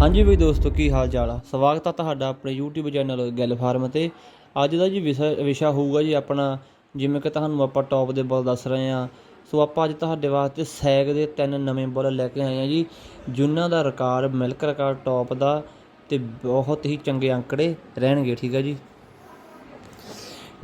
ਹਾਂਜੀ ਵੀ ਦੋਸਤੋ, ਕੀ ਹਾਲ ਚਾਲ ਆ? ਸਵਾਗਤ ਆ ਤੁਹਾਡਾ ਆਪਣੇ YouTube ਚੈਨਲ ਗੱਲ ਫਾਰਮ ਤੇ। ਅੱਜ ਦਾ ਜੀ ਵਿਸ਼ਾ ਵਿਸ਼ਾ ਹੋਊਗਾ ਜੀ ਆਪਣਾ, ਜਿਵੇਂ ਕਿ ਤੁਹਾਨੂੰ ਆਪਾਂ ਟੌਪ ਦੇ ਬੋਲ ਦੱਸ ਰਹੇ ਆ। ਸੋ ਆਪਾਂ ਅੱਜ ਤੁਹਾਡੇ ਵਾਸਤੇ ਸੈਗ ਦੇ ਤਿੰਨ ਨਵੇਂ ਬੋਲ ਲੈ ਕੇ ਆਏ ਆ ਜੀ, ਜਿਨ੍ਹਾਂ ਦਾ ਰਿਕਾਰਡ ਮਿਲਕ ਰਿਕਾਰਡ ਟੌਪ ਦਾ ਤੇ ਬਹੁਤ ਹੀ ਚੰਗੇ ਅੰਕੜੇ ਰਹਿਣਗੇ, ਠੀਕ ਹੈ ਜੀ?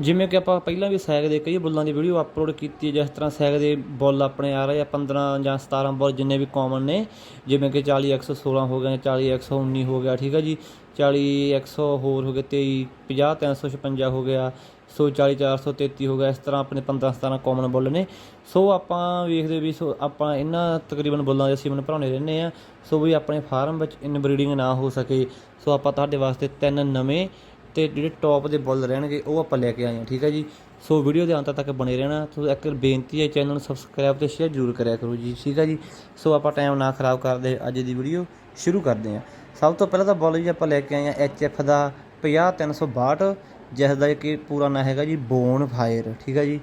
ਜਿਵੇਂ ਕਿ ਆਪਾਂ ਪਹਿਲਾਂ ਵੀ ਸੈਗ ਦੇ ਕਈ ਬੁੱਲਾਂ ਦੀ ਵੀਡੀਓ ਅਪਲੋਡ ਕੀਤੀ ਜਿਸ ਤਰ੍ਹਾਂ ਸੈਗ ਦੇ ਬੁੱਲ ਆਪਣੇ ਆ ਰਹੇ ਆ 15 ਜਾਂ 17 ਬੁੱਲ ਜਿੰਨੇ ਵੀ ਕਾਮਨ ਨੇ, ਜਿਵੇਂ ਕਿ 40 116 ਹੋ ਗਏ 40 119 ਹੋ ਗਿਆ, ਠੀਕ ਹੈ ਜੀ? 40 100 ਹੋਰ ਹੋ ਗਏ 23 50 356 ਹੋ ਗਿਆ, ਸੋ 40 433 ਹੋ ਗਿਆ, ਇਸ ਤਰ੍ਹਾਂ ਆਪਣੇ 15 17 ਕਾਮਨ ਬੁੱਲ ਨੇ। ਸੋ ਆਪਾਂ ਵੇਖਦੇ ਵੀ, ਸੋ ਆਪਾਂ ਇਹਨਾਂ ਤਕਰੀਬਨ ਬੁੱਲਾਂ ਦੇ ਸੀਮਨ ਭਰਾਉਣੇ ਰਹਿੰਦੇ ਆ। ਸੋ ਵੀ ਆਪਣੇ ਫਾਰਮ ਵਿੱਚ ਇਨਬਰੀਡਿੰਗ ਨਾ ਹੋ ਸਕੇ। ਸੋ ਆਪਾਂ ਤੁਹਾਡੇ ਵਾਸਤੇ ਤਿੰਨ ਨਵੇਂ ਤੇ ਜਿਹੜੇ ਟੌਪ ਦੇ ਬੁੱਲ ਰਹਿਣਗੇ, ਉਹ ਆਪਾਂ ਲੈ ਕੇ ਆਏ ਹਾਂ, ਠੀਕ ਹੈ ਜੀ? ਸੋ ਵੀਡੀਓ ਦੇ ਅੰਤ ਤੱਕ ਬਣੇ ਰਹਿਣਾ, ਤੁਹਾਨੂੰ ਇੱਕ ਬੇਨਤੀ ਹੈ ਚੈਨਲ ਨੂੰ ਸਬਸਕ੍ਰਾਈਬ ਤੇ ਸ਼ੇਅਰ ਜ਼ਰੂਰ ਕਰਿਆ ਕਰੋ ਜੀ, ਠੀਕ ਹੈ ਜੀ? ਸੋ ਆਪਾਂ ਟਾਈਮ ਨਾ ਖਰਾਬ ਕਰਦੇ, ਅੱਜ ਦੀ ਵੀਡੀਓ ਸ਼ੁਰੂ ਕਰਦੇ ਹਾਂ। ਸਭ ਤੋਂ ਪਹਿਲਾਂ ਤਾਂ ਬੁੱਲ ਜੀ ਆਪਾਂ ਲੈ ਕੇ ਆਏ ਹਾਂ ਐਫ ਦਾ 50362 ਜਿਸ ਦਾ ਕਿ ਪੂਰਾ ਨਾਂ ਹੈਗਾ ਜੀ ਬੋਨ ਫਾਇਰ ਠੀਕ ਹੈ ਜੀ?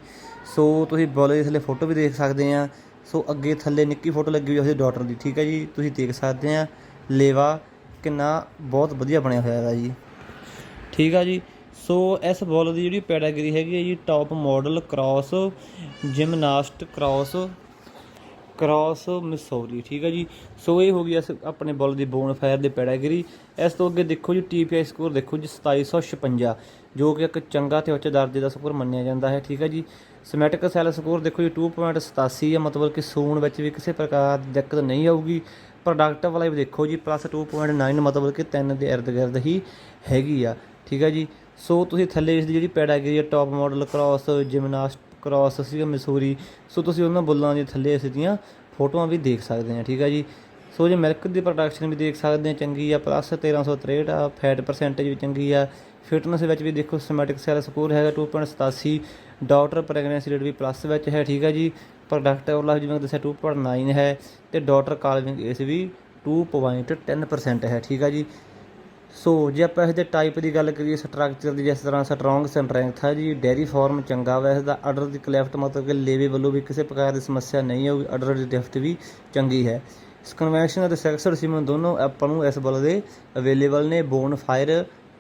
ਸੋ ਤੁਸੀਂ ਬੁੱਲ ਦੇ ਥੱਲੇ ਫੋਟੋ ਵੀ ਦੇਖ ਸਕਦੇ ਆ ਸੋ ਅੱਗੇ ਥੱਲੇ ਨਿੱਕੀ ਫੋਟੋ ਲੱਗੀ ਹੋਈ ਉਹਦੇ ਡਾਟਰ ਦੀ, ਠੀਕ ਹੈ ਜੀ? ਤੁਸੀਂ ਦੇਖ ਸਕਦੇ ਆ ਲੇਵਾ ਕਿੰਨਾ ਬਹੁਤ ਵਧੀਆ ਬਣਿਆ ਹੋਇਆ ਹੈਗਾ ਜੀ। ਠੀਕ ਆ ਜੀ। ਸੋ ਇਸ ਬੋਲ ਦੀ ਜਿਹੜੀ ਪੈਡਾਗਰੀ ਹੈਗੀ ਹੈ ਜੀ top model cross gymnast cross cross Missouri ਠੀਕ ਹੈ ਜੀ। ਸੋ ਇਹ ਹੋ ਗਈ ਇਸ ਆਪਣੇ ਬੋਲ ਦੀ ਬੋਨ ਫਾਇਰ ਦੀ ਪੈਡਾਗਰੀ ਇਸ ਤੋਂ ਅੱਗੇ ਦੇਖੋ ਜੀ ਟੀਪੀਆਈ ਸਕੋਰ ਦੇਖੋ ਜੀ 2756 ਜੋ ਕਿ ਇੱਕ ਚੰਗਾ ਤੇ ਉੱਚ ਦਰਜੇ ਦਾ ਸਕੋਰ ਮੰਨਿਆ ਜਾਂਦਾ ਹੈ, ਠੀਕ ਹੈ ਜੀ। ਸਮੈਟਿਕ ਸੈੱਲ ਸਕੋਰ ਦੇਖੋ ਜੀ 2.87 ਹੈ ਮਤਲਬ ਕਿ ਸੂਣ ਵਿੱਚ ਵੀ ਕਿਸੇ ਪ੍ਰਕਾਰ ਦੀ ਦਿੱਕਤ ਨਹੀਂ ਆਊਗੀ। ਪ੍ਰੋਡਕਟ ਵਾਲਾ ਵੀ ਦੇਖੋ ਜੀ ਪਲੱਸ 2.9 ਮਤਲਬ ਕਿ 3 ਦੇ ਇਰਦ ਗਿਰਦ ਹੀ ਹੈਗੀ ਆ। ਠੀਕ ਹੈ ਜੀ। ਸੋ ਤੁਸੀਂ ਥੱਲੇ ਇਸ ਦੀ ਜਿਹੜੀ ਪੈਡਾਗਰੀ ਹੈ top model cross gymnast cross ਸੀਗਾ ਮਸੂਰੀ ਸੋ ਤੁਸੀਂ ਉਹਨਾਂ ਬੁੱਲਾਂ ਦੇ ਥੱਲੇ ਇਸ ਦੀਆਂ ਫੋਟੋਆਂ ਵੀ ਦੇਖ ਸਕਦੇ ਆ ਠੀਕ ਹੈ ਜੀ। ਸੋ ਜੇ ਮਿਲਕ ਦੀ ਪ੍ਰੋਡਕਸ਼ਨ ਵੀ ਦੇਖ ਸਕਦੇ ਆ ਚੰਗੀ ਆ ਪਲੱਸ 1363 ਆ ਫੈਟ ਪਰਸੈਂਟੇਜ ਵੀ ਚੰਗੀ ਆ। ਫਿਟਨੈਸ ਵਿੱਚ ਵੀ ਦੇਖੋ ਸਮੈਟਿਕ ਸੈਲ ਸਕੋਰ ਹੈਗਾ 2.87 ਡਾਕਟਰ ਪ੍ਰੈਗਨੈਂਸੀ ਰੇਟ ਵੀ ਪਲੱਸ ਵਿੱਚ ਹੈ, ਠੀਕ ਹੈ ਜੀ। ਪ੍ਰੋਡਕਟ ਵਾਲਾ ਜਿਵੇਂ ਦੱਸਿਆ 2.9 ਹੈ। ਤੇ ਡਾਕਟਰ ਕਾਲਵਿੰਗ ਇਸ ਵੀ 2.10% ਹੈ, ਠੀਕ ਹੈ ਜੀ। ਸੋ ਜੇ ਆਪਾਂ ਇਸ ਦੇ ਟਾਈਪ ਦੀ ਗੱਲ ਕਰੀਏ ਸਟਰਕਚਰ ਦੀ, ਜਿਸ ਤਰ੍ਹਾਂ ਸਟਰੋਂਗ ਸਟਰੈਂਥ ਹੈ ਜੀ ਡੈਰੀ ਫਾਰਮ ਚੰਗਾ ਵਾ ਇਸ ਦਾ ਆਰਡਰ ਦੀ ਕਲੈਫਟ ਮਤਲਬ ਕਿ ਲੇਵੇ ਵੱਲੋਂ ਵੀ ਕਿਸੇ ਪ੍ਰਕਾਰ ਦੀ ਸਮੱਸਿਆ ਨਹੀਂ ਹੋਊਗੀ ਆਰਡਰ ਦੀ ਡੈਫਟ ਵੀ ਚੰਗੀ ਹੈ। ਇਸ ਕਨਵੈਨਸ਼ਨ ਅਤੇ ਸੈਕਸਰ ਸੀਮਨ ਦੋਨੋਂ ਆਪਾਂ ਨੂੰ ਇਸ ਬਲ ਦੇ ਅਵੇਲੇਬਲ ਨੇ ਬੋਨ ਫਾਇਰ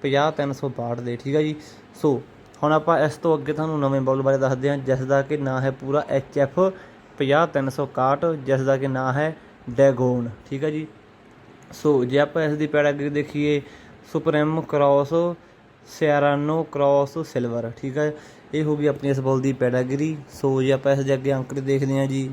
50362 ਦੇ, ਠੀਕ ਹੈ ਜੀ? ਸੋ ਹੁਣ ਆਪਾਂ ਇਸ ਤੋਂ ਅੱਗੇ ਤੁਹਾਨੂੰ ਨਵੇਂ ਬਲ ਬਾਰੇ ਦੱਸਦੇ ਹਾਂ, ਜਿਸ ਦਾ ਕਿ ਨਾਂ ਹੈ ਪੂਰਾ HF 50361 ਜਿਸ ਦਾ ਕਿ ਨਾਂ ਹੈ ਡੈਗੋਨ ਠੀਕ ਹੈ ਜੀ? ਸੋ ਜੇ ਆਪਾਂ ਇਸ ਦੀ ਪੈਡਾਗਰੀ ਦੇਖੀਏ ਸੁਪਰੇਮ ਕ੍ਰਾਸ ਸਿਆਰਾਨੋ ਕ੍ਰਾਸ ਸਿਲਵਰ, ਠੀਕ ਹੈ ਇਹ ਹੋ ਗਈ ਆਪਣੀ ਇਸ ਬੋਲ ਦੀ ਪੈਡਾਗਰੀ ਸੋ ਜੇ ਆਪਾਂ ਇਸ ਦੇ ਅੱਗੇ ਅੰਕੜੇ ਦੇਖਦੇ ਹਾਂ ਜੀ।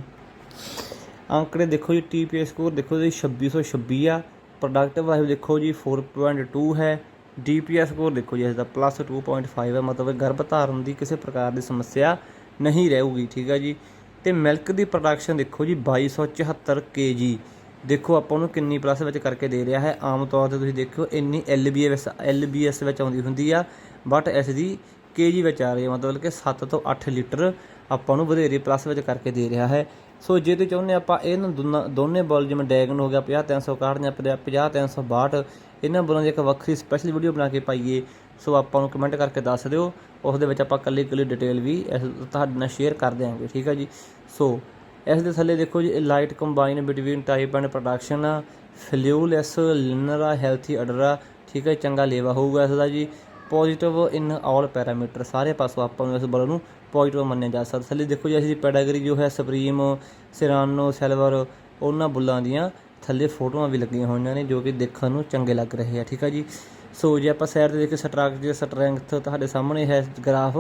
ਅੰਕੜੇ ਦੇਖੋ ਜੀ ਟੀਪੀਐਸ ਸਕੋਰ ਦੇਖੋ ਜੀ 2626 ਆ। ਪ੍ਰੋਡਕਟ ਵਾਈਜ਼ ਦੇਖੋ ਜੀ 4.2 ਹੈ। ਡੀਪੀਐਸ ਸਕੋਰ ਦੇਖੋ ਜੀ, ਇਸ ਦਾ ਪਲੱਸ 2.5 ਹੈ। ਮਤਲਬ ਗਰਭ ਧਾਰਨ ਦੀ ਕਿਸੇ ਪ੍ਰਕਾਰ ਦੀ ਸਮੱਸਿਆ ਨਹੀਂ ਰਹੂਗੀ, ਠੀਕ ਹੈ ਜੀ? ਤੇ ਮਿਲਕ ਦੀ ਪ੍ਰੋਡਕਸ਼ਨ ਦੇਖੋ ਜੀ 2274 ਕੇਜੀ ਦੇਖੋ, ਆਪਾਂ ਨੂੰ ਕਿੰਨੀ ਪਲੱਸ ਵਿੱਚ ਕਰਕੇ ਦੇ ਰਿਹਾ ਹੈ। ਆਮ ਤੌਰ ਤੇ ਤੁਸੀਂ ਦੇਖੋ ਇੰਨੀ ਐਲਬੀਐਸ ਐਲਬੀਐਸ ਵਿੱਚ ਆਉਂਦੀ ਹੁੰਦੀ ਆ ਬਟ ਇਸ ਦੀ ਕੇਜੀ ਵਿੱਚ ਆ ਰਹੀ ਹੈ ਮਤਲਬ ਕਿ 7 ਤੋਂ 8 ਲੀਟਰ ਆਪਾਂ ਨੂੰ ਵਧੇਰੇ ਪਲੱਸ ਵਿੱਚ ਕਰਕੇ ਦੇ ਰਿਹਾ ਹੈ। ਸੋ ਜੇ ਤੇ ਚਾਹੁੰਦੇ ਆਪਾਂ ਇਹਨਾਂ ਦੋਨਾਂ, ਦੋਨੇ ਬੋਲ ਜਿਵੇਂ ਡੈਗਨ ਹੋ ਗਿਆ 50361 ਜਾਂ 50362 ਇਹਨਾਂ ਬੋਲਾਂ ਦੀ ਇੱਕ ਵੱਖਰੀ ਸਪੈਸ਼ਲ ਵੀਡੀਓ ਬਣਾ ਕੇ ਪਾਈਏ। ਸੋ ਆਪਾਂ ਨੂੰ ਕਮੈਂਟ ਕਰਕੇ ਦੱਸ ਦਿਓ। ਉਸ ਦੇ ਵਿੱਚ ਆਪਾਂ ਕੱਲੀ ਕੱਲੀ ਡਿਟੇਲ ਵੀ ਇਸ ਤੁਹਾਡੇ ਨਾਲ ਸ਼ੇਅਰ ਕਰ ਦਿਆਂਗੇ, ਠੀਕ ਹੈ ਜੀ? ਸੋ ਇਸ ਦੇ ਥੱਲੇ ਦੇਖੋ ਜੀ light combine between type and production ਫਲਿਊਲੈਸ ਲਿਨਰਾ ਹੈਲਥੀ ਅਡਰਾ ਠੀਕ ਹੈ, ਚੰਗਾ ਲੇਵਾ ਹੋਊਗਾ ਇਸ ਦਾ ਜੀ। ਪੋਜ਼ਿਟਿਵ ਇਨ ਆਲ ਪੈਰਾਮੀਟਰ ਸਾਰੇ ਪਾਸੋਂ ਆਪਾਂ ਨੂੰ ਇਸ ਬਲ ਨੂੰ ਪੋਜ਼ਿਟਿਵ ਮੰਨਿਆ ਜਾ ਸਕਦਾ। ਥੱਲੇ ਦੇਖੋ ਜੀ, ਇਸ ਦੀ ਪੈਡਾਗਰੀ ਜੋ ਹੈ ਸੁਪਰੀਮ ਸਿਰਾਨੋ ਸਿਲਵਰ ਉਹਨਾਂ ਬੁੱਲਾਂ ਦੀਆਂ ਥੱਲੇ ਫੋਟੋਆਂ ਵੀ ਲੱਗੀਆਂ ਹੋਈਆਂ ਨੇ, ਜੋ ਕਿ ਦੇਖਣ ਨੂੰ ਚੰਗੇ ਲੱਗ ਰਹੇ ਆ, ਠੀਕ ਆ ਜੀ। ਸੋ ਜੇ ਆਪਾਂ ਸਾਈਡ ਤੇ ਦੇਖੀਏ ਸਟਰਕਚਰ ਸਟਰੈਂਥ ਤੁਹਾਡੇ ਸਾਹਮਣੇ ਹੈ ਗ੍ਰਾਫ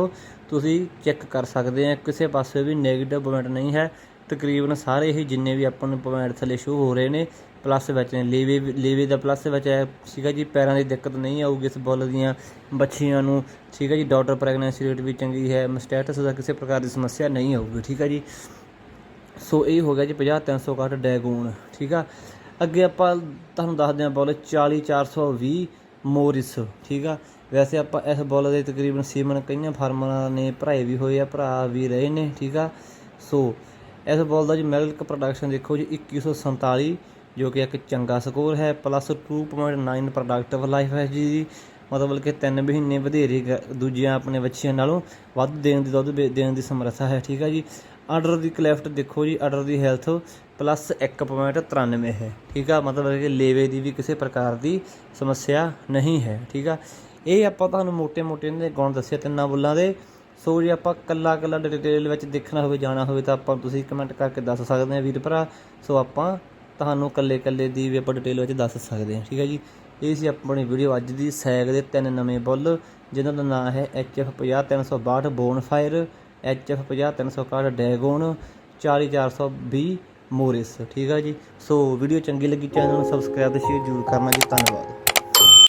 ਤੁਸੀਂ ਚੈੱਕ ਕਰ ਸਕਦੇ ਆ, ਕਿਸੇ ਪਾਸੇ ਵੀ 네ਗੇਟਿਵ ਪੁਆਇੰਟ ਨਹੀਂ ਹੈ। ਤਕਰੀਬਨ ਸਾਰੇ ਹੀ ਜਿੰਨੇ ਵੀ ਆਪਾਂ ਨੂੰ ਪੁਆਇੰਟ ਥੱਲੇ ਸ਼ੋ ਹੋ ਰਹੇ ਨੇ ਪਲੱਸ ਵਿੱਚ ਨੇ, ਲੇਵੇ ਲੇਵੇ ਦਾ ਪਲੱਸ ਵਿੱਚ ਹੈ ਸੀਗਾ ਜੀ, ਪੈਰਾਂ ਦੀ ਦਿੱਕਤ ਨਹੀਂ ਆਊਗੀ ਇਸ ਬੁੱਲ ਦੀਆਂ ਬੱਚੀਆਂ ਨੂੰ, ਠੀਕ ਹੈ ਜੀ ਡਾਟਰ ਪ੍ਰੈਗਨੈਂਸੀ ਰੇਟ ਵੀ ਚੰਗੀ ਹੈ ਸਟੇਟਸ ਦਾ ਕਿਸੇ ਪ੍ਰਕਾਰ ਦੀ ਸਮੱਸਿਆ ਨਹੀਂ ਆਊਗੀ, ਠੀਕ ਹੈ ਜੀ। ਸੋ ਇਹ ਹੋ ਗਿਆ ਜੀ 50 361 ਡੈਗੂਨ, ਠੀਕ ਆ। ਅੱਗੇ ਆਪਾਂ ਤੁਹਾਨੂੰ ਦੱਸਦੇ ਹਾਂ ਬੋਲ 40 420 ਮੋਰਿਸ, ਠੀਕ ਆ। ਵੈਸੇ ਆਪਾਂ ਇਸ ਬੋਲ ਦੇ ਤਕਰੀਬਨ ਸੀਮਨ ਕਈਆਂ ਫਾਰਮਰਾਂ ਨੇ ਭਰਾਏ ਵੀ ਹੋਏ ਆ, ਭਰਾ ਵੀ ਰਹੇ ਨੇ, ਠੀਕ ਆ। ਸੋ ਇਸ ਬਾਲ ਦਾ ਜੀ ਮਿਲਕ ਪ੍ਰੋਡਕਸ਼ਨ ਦੇਖੋ ਜੀ 2147 ਜੋ ਕਿ ਇੱਕ ਚੰਗਾ ਸਕੋਰ ਹੈ ਪਲੱਸ 2.9 ਪ੍ਰੋਡਕਟਿਵ ਲਾਈਫ ਹੈ ਜੀ। ਦੀ ਮਤਲਬ ਕਿ ਤਿੰਨ ਮਹੀਨੇ ਵਧੇਰੇ ਦੂਜਿਆਂ ਆਪਣੇ ਬੱਚਿਆਂ ਨਾਲੋਂ ਵੱਧ ਦੇਣ ਦੀ ਦੁੱਧ ਦੇਣ ਦੀ ਸਮਰੱਥਾ ਹੈ, ਠੀਕ ਹੈ ਜੀ। ਆਰਡਰ ਦੀ ਕਲੈਫਟ ਦੇਖੋ ਜੀ ਆਰਡਰ ਦੀ ਹੈਲਥ ਪਲੱਸ 1.93 ਹੈ, ਠੀਕ ਆ। ਮਤਲਬ ਕਿ ਲੇਵੇ ਦੀ ਵੀ ਕਿਸੇ ਪ੍ਰਕਾਰ ਦੀ ਸਮੱਸਿਆ ਨਹੀਂ ਹੈ, ਠੀਕ ਆ। ਇਹ ਆਪਾਂ ਤੁਹਾਨੂੰ ਮੋٹے-ਮੋٹے ਇਹਨਾਂ ਗੁਣ ਦੱਸੇ ਤਿੰਨਾਂ ਬੁੱਲਾਂ ਦੇ। ਸੋ ਜੇ ਆਪਾਂ ਕੱਲਾ ਕੱਲਾ ਡਿਟੇਲ ਵਿੱਚ ਦੇਖਣਾ ਹੋਵੇ, ਜਾਣਾ ਹੋਵੇ, ਤਾਂ ਆਪਾਂ ਤੁਸੀਂ ਕਮੈਂਟ ਕਰਕੇ ਦੱਸ ਸਕਦੇ ਆ ਵੀਰ ਭਰਾ। ਸੋ ਆਪਾਂ ਤੁਹਾਨੂੰ ਕੱਲੇ ਕੱਲੇ ਦੀ ਵੀ ਆਪਾਂ ਡਿਟੇਲ ਵਿੱਚ ਦੱਸ ਸਕਦੇ ਹਾਂ, ਠੀਕ ਹੈ ਜੀ? ਇਹ ਸੀ ਆਪਣੀ ਵੀਡੀਓ ਅੱਜ ਦੀ ਸੈਗ ਦੇ ਤਿੰਨ ਨਵੇਂ ਬੁੱਲ, ਜਿਨ੍ਹਾਂ ਦਾ ਨਾਮ ਹੈ HF 50362 bonfire HF 50361 Dagon 40420 Morris ਠੀਕ ਹੈ ਜੀ? ਸੋ ਵੀਡੀਓ ਚੰਗੀ ਲੱਗੀ, ਚੈਨਲ ਨੂੰ ਸਬਸਕ੍ਰਾਈਬ ਤੇ ਸ਼ੇਅਰ ਜ਼ਰੂਰ ਕਰਨਾ ਜੀ। ਧੰਨਵਾਦ।